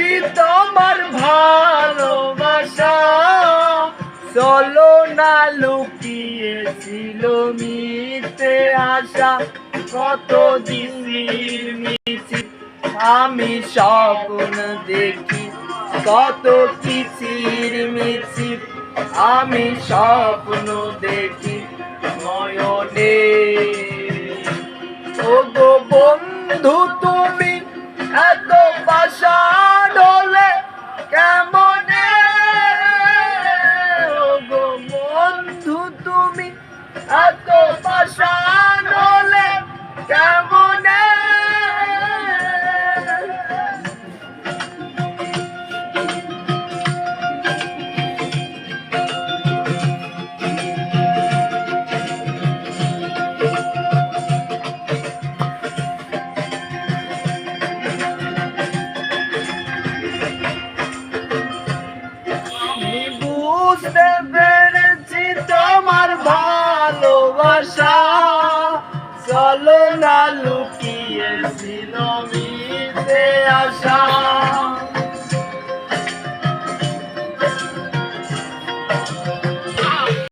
পেরেছি তোমার ভালোবাসা। চলো না লুকিয়েছিল মিতে আশা। কত মিছিল আমি স্বপ্ন দেখি। কত কিচির মিছিল আমি স্বপ্ন দেখি। নয়নে ও গো বন্ধু তুমি এত পাষাণ হলে কেমনে তোমার ভালোবাসা। চলো না লুকিয়েছিল মিশে আসা।